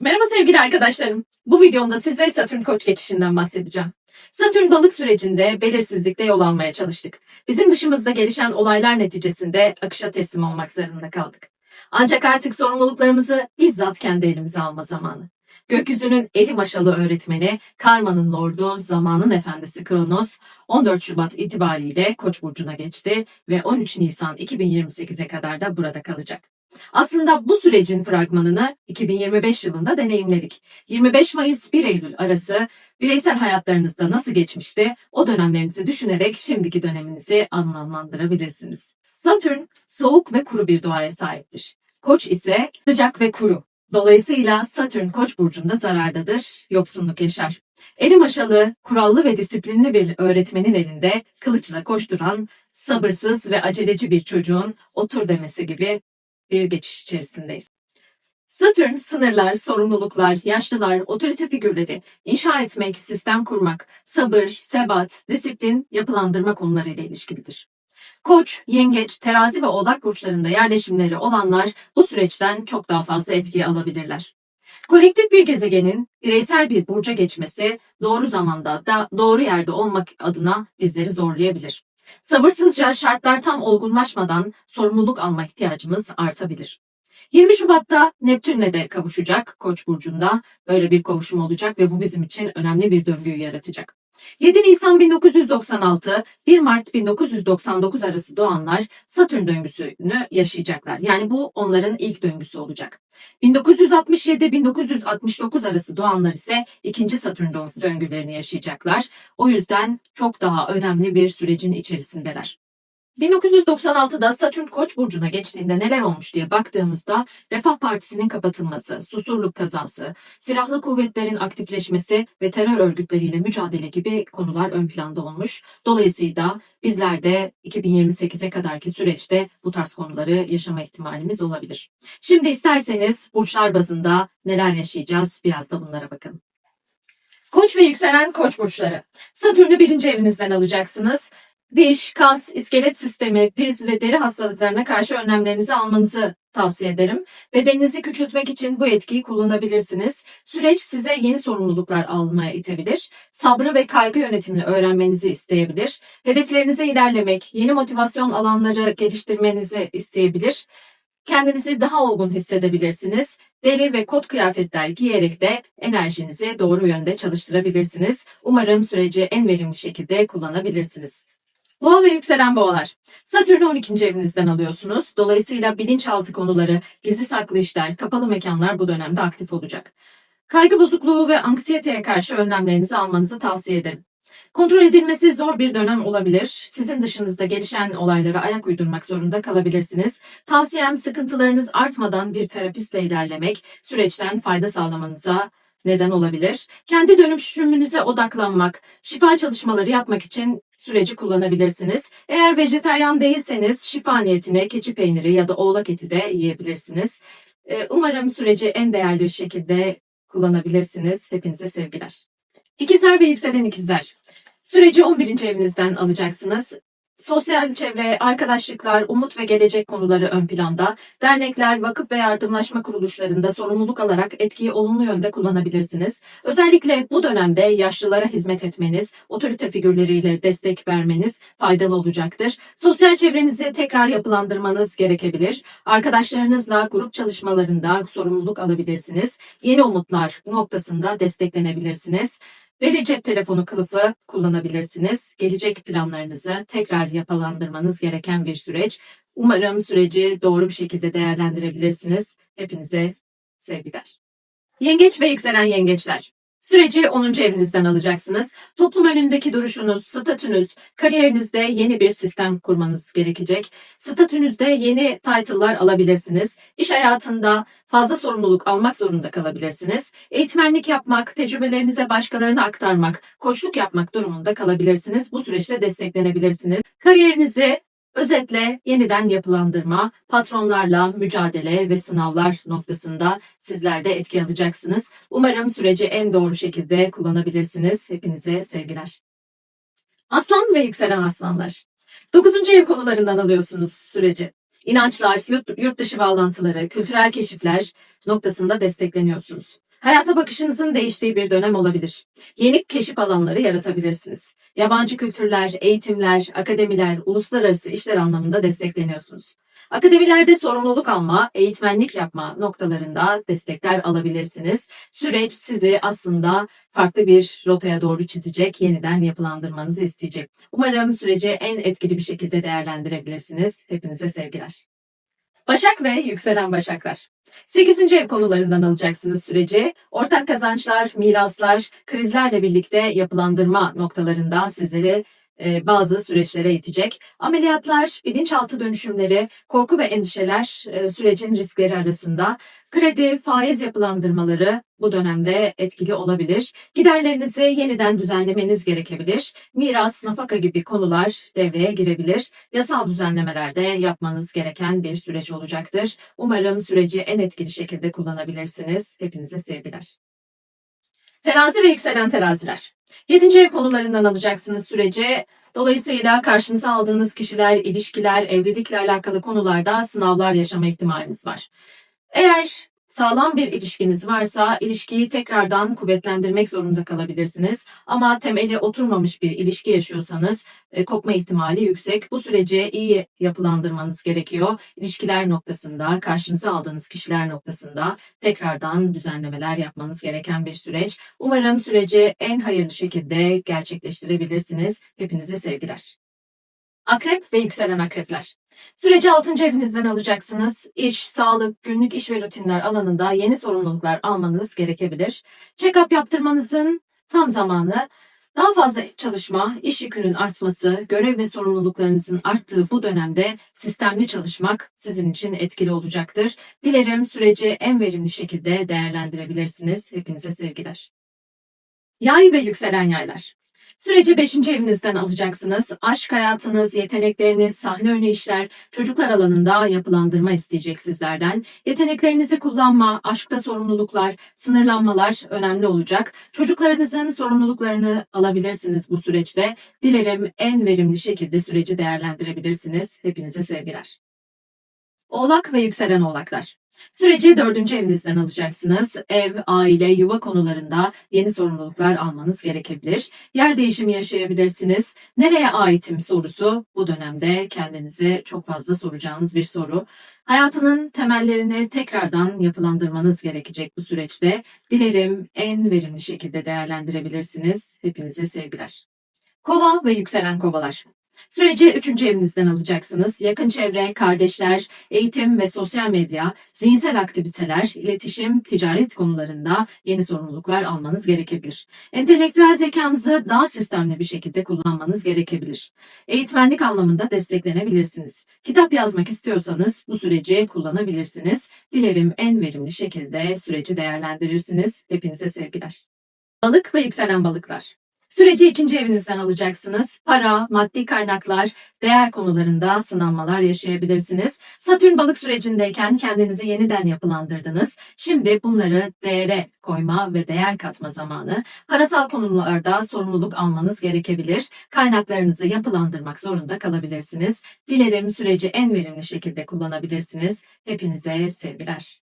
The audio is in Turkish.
Merhaba sevgili arkadaşlarım. Bu videomda size Satürn Koç geçişinden bahsedeceğim. Satürn balık sürecinde belirsizlikte yol almaya çalıştık. Bizim dışımızda gelişen olaylar neticesinde akışa teslim olmak zorunda kaldık. Ancak artık sorumluluklarımızı bizzat kendi elimize alma zamanı. Gökyüzünün eli maşalı öğretmeni, Karma'nın lordu, zamanın efendisi Kronos 14 Şubat itibariyle Koç burcuna geçti ve 13 Nisan 2028'e kadar da burada kalacak. Aslında bu sürecin fragmanını 2025 yılında deneyimledik. 25 Mayıs 1 Eylül arası bireysel hayatlarınızda nasıl geçmişti o dönemlerinizi düşünerek şimdiki döneminizi anlamlandırabilirsiniz. Satürn soğuk ve kuru bir doğaya sahiptir. Koç ise sıcak ve kuru. Dolayısıyla Satürn Koç burcunda zarardadır, yoksunluk yaşar. Eli maşalı, kurallı ve disiplinli bir öğretmenin elinde kılıçla koşturan, sabırsız ve aceleci bir çocuğun otur demesi gibi bir geçiş içerisindeyiz. Satürn sınırlar, sorumluluklar, yaşlılar, otorite figürleri, inşa etmek, sistem kurmak, sabır, sebat, disiplin, yapılandırma konularıyla ilişkilidir. Koç, yengeç, terazi ve oğlak burçlarında yerleşimleri olanlar bu süreçten çok daha fazla etki alabilirler. Kolektif bir gezegenin bireysel bir burca geçmesi doğru zamanda da doğru yerde olmak adına bizleri zorlayabilir. Sabırsızca şartlar tam olgunlaşmadan sorumluluk alma ihtiyacımız artabilir. 20 Şubat'ta Neptün'le de kavuşacak Koç burcunda. Böyle bir kavuşum olacak ve bu bizim için önemli bir döngüyü yaratacak. 7 Nisan 1996, 1 Mart 1999 arası doğanlar Satürn döngüsünü yaşayacaklar. Yani bu onların ilk döngüsü olacak. 1967-1969 arası doğanlar ise ikinci Satürn dö- döngülerini yaşayacaklar. O yüzden çok daha önemli bir sürecin içerisindeler. 1996'da Satürn Koç burcuna geçtiğinde neler olmuş diye baktığımızda Refah Partisi'nin kapatılması, Susurluk kazası, silahlı kuvvetlerin aktifleşmesi ve terör örgütleriyle mücadele gibi konular ön planda olmuş. Dolayısıyla bizler de 2028'e kadarki süreçte bu tarz konuları yaşama ihtimalimiz olabilir. Şimdi isterseniz burçlar bazında neler yaşayacağız biraz da bunlara bakalım. Koç ve yükselen koç burçları. Satürn'ü birinci evinizden alacaksınız. Diş, kas, iskelet sistemi, diz ve deri hastalıklarına karşı önlemlerinizi almanızı tavsiye ederim. Bedeninizi küçültmek için bu etkiyi kullanabilirsiniz. Süreç size yeni sorumluluklar almaya itebilir. Sabrı ve kaygı yönetimini öğrenmenizi isteyebilir. Hedeflerinize ilerlemek, yeni motivasyon alanları geliştirmenizi isteyebilir. Kendinizi daha olgun hissedebilirsiniz. Deri ve kot kıyafetler giyerek de enerjinizi doğru yönde çalıştırabilirsiniz. Umarım süreci en verimli şekilde kullanabilirsiniz. Boğa ve yükselen boğalar. Satürn'ü 12. evinizden alıyorsunuz. Dolayısıyla bilinçaltı konuları, gizli saklı işler, kapalı mekanlar bu dönemde aktif olacak. Kaygı bozukluğu ve anksiyeteye karşı önlemlerinizi almanızı tavsiye ederim. Kontrol edilmesi zor bir dönem olabilir. Sizin dışınızda gelişen olaylara ayak uydurmak zorunda kalabilirsiniz. Tavsiyem sıkıntılarınız artmadan bir terapistle ilerlemek, süreçten fayda sağlamanıza neden olabilir. Kendi dönüşümünüze odaklanmak, şifa çalışmaları yapmak için süreci kullanabilirsiniz. Eğer vejeteryan değilseniz şifa niyetine keçi peyniri ya da oğlak eti de yiyebilirsiniz. Ee, Umarım süreci en değerli şekilde kullanabilirsiniz. Hepinize sevgiler. İkizler ve yükselen ikizler. Süreci 11. evinizden alacaksınız. Sosyal çevre, arkadaşlıklar, umut ve gelecek konuları ön planda. Dernekler, vakıf ve yardımlaşma kuruluşlarında sorumluluk alarak etkiyi olumlu yönde kullanabilirsiniz. Özellikle bu dönemde yaşlılara hizmet etmeniz, otorite figürleriyle destek vermeniz faydalı olacaktır. Sosyal çevrenizi tekrar yapılandırmanız gerekebilir. Arkadaşlarınızla grup çalışmalarında sorumluluk alabilirsiniz. Yeni umutlar noktasında desteklenebilirsiniz. Veri cep telefonu kılıfı kullanabilirsiniz. Gelecek planlarınızı tekrar yapılandırmanız gereken bir süreç. Umarım süreci doğru bir şekilde değerlendirebilirsiniz. Hepinize sevgiler. Yengeç ve yükselen yengeçler. Süreci 10. evinizden alacaksınız. Toplum önündeki duruşunuz, statünüz, kariyerinizde yeni bir sistem kurmanız gerekecek. Statünüzde yeni title'lar alabilirsiniz. İş hayatında fazla sorumluluk almak zorunda kalabilirsiniz. Eğitmenlik yapmak, tecrübelerinize başkalarına aktarmak, koçluk yapmak durumunda kalabilirsiniz. Bu süreçte desteklenebilirsiniz. Kariyerinizi Özetle yeniden yapılandırma, patronlarla mücadele ve sınavlar noktasında sizler de etki alacaksınız. Umarım süreci en doğru şekilde kullanabilirsiniz. Hepinize sevgiler. Aslan ve yükselen aslanlar. 9. ev konularından alıyorsunuz süreci. İnançlar, yurt, yurt dışı bağlantıları, kültürel keşifler noktasında destekleniyorsunuz. Hayata bakışınızın değiştiği bir dönem olabilir. Yeni keşif alanları yaratabilirsiniz. Yabancı kültürler, eğitimler, akademiler, uluslararası işler anlamında destekleniyorsunuz. Akademilerde sorumluluk alma, eğitmenlik yapma noktalarında destekler alabilirsiniz. Süreç sizi aslında farklı bir rotaya doğru çizecek, yeniden yapılandırmanızı isteyecek. Umarım süreci en etkili bir şekilde değerlendirebilirsiniz. Hepinize sevgiler. Başak ve yükselen başaklar. 8. ev konularından alacaksınız süreci. Ortak kazançlar, miraslar, krizlerle birlikte yapılandırma noktalarında sizleri e, bazı süreçlere itecek. Ameliyatlar, bilinçaltı dönüşümleri, korku ve endişeler e, sürecin riskleri arasında. Kredi, faiz yapılandırmaları bu dönemde etkili olabilir. Giderlerinizi yeniden düzenlemeniz gerekebilir. Miras, nafaka gibi konular devreye girebilir. Yasal düzenlemelerde yapmanız gereken bir süreç olacaktır. Umarım süreci en etkili şekilde kullanabilirsiniz. Hepinize sevgiler. Terazi ve yükselen teraziler. Yedinci ev konularından alacaksınız sürece. Dolayısıyla karşınıza aldığınız kişiler, ilişkiler, evlilikle alakalı konularda sınavlar yaşama ihtimaliniz var. Eğer sağlam bir ilişkiniz varsa ilişkiyi tekrardan kuvvetlendirmek zorunda kalabilirsiniz. Ama temeli oturmamış bir ilişki yaşıyorsanız e, kopma ihtimali yüksek. Bu süreci iyi yapılandırmanız gerekiyor. İlişkiler noktasında, karşınıza aldığınız kişiler noktasında tekrardan düzenlemeler yapmanız gereken bir süreç. Umarım süreci en hayırlı şekilde gerçekleştirebilirsiniz. Hepinize sevgiler. Akrep ve yükselen akrepler. Süreci 6. evinizden alacaksınız. İş, sağlık, günlük iş ve rutinler alanında yeni sorumluluklar almanız gerekebilir. Check-up yaptırmanızın tam zamanı. Daha fazla çalışma, iş yükünün artması, görev ve sorumluluklarınızın arttığı bu dönemde sistemli çalışmak sizin için etkili olacaktır. Dilerim süreci en verimli şekilde değerlendirebilirsiniz. Hepinize sevgiler. Yay ve yükselen yaylar. Süreci 5. evinizden alacaksınız. Aşk hayatınız, yetenekleriniz, sahne önü işler, çocuklar alanında yapılandırma isteyecek sizlerden. Yeteneklerinizi kullanma, aşkta sorumluluklar, sınırlanmalar önemli olacak. Çocuklarınızın sorumluluklarını alabilirsiniz bu süreçte. Dilerim en verimli şekilde süreci değerlendirebilirsiniz. Hepinize sevgiler. Oğlak ve yükselen oğlaklar. Süreci dördüncü evinizden alacaksınız. Ev, aile, yuva konularında yeni sorumluluklar almanız gerekebilir. Yer değişimi yaşayabilirsiniz. Nereye aitim sorusu bu dönemde kendinize çok fazla soracağınız bir soru. Hayatının temellerini tekrardan yapılandırmanız gerekecek bu süreçte. Dilerim en verimli şekilde değerlendirebilirsiniz. Hepinize sevgiler. Kova ve yükselen kovalar. Süreci üçüncü evinizden alacaksınız. Yakın çevre, kardeşler, eğitim ve sosyal medya, zihinsel aktiviteler, iletişim, ticaret konularında yeni sorumluluklar almanız gerekebilir. Entelektüel zekanızı daha sistemli bir şekilde kullanmanız gerekebilir. Eğitmenlik anlamında desteklenebilirsiniz. Kitap yazmak istiyorsanız bu süreci kullanabilirsiniz. Dilerim en verimli şekilde süreci değerlendirirsiniz. Hepinize sevgiler. Balık ve yükselen balıklar. Süreci ikinci evinizden alacaksınız. Para, maddi kaynaklar, değer konularında sınanmalar yaşayabilirsiniz. Satürn balık sürecindeyken kendinizi yeniden yapılandırdınız. Şimdi bunları değere koyma ve değer katma zamanı. Parasal konularda sorumluluk almanız gerekebilir. Kaynaklarınızı yapılandırmak zorunda kalabilirsiniz. Dilerim süreci en verimli şekilde kullanabilirsiniz. Hepinize sevgiler.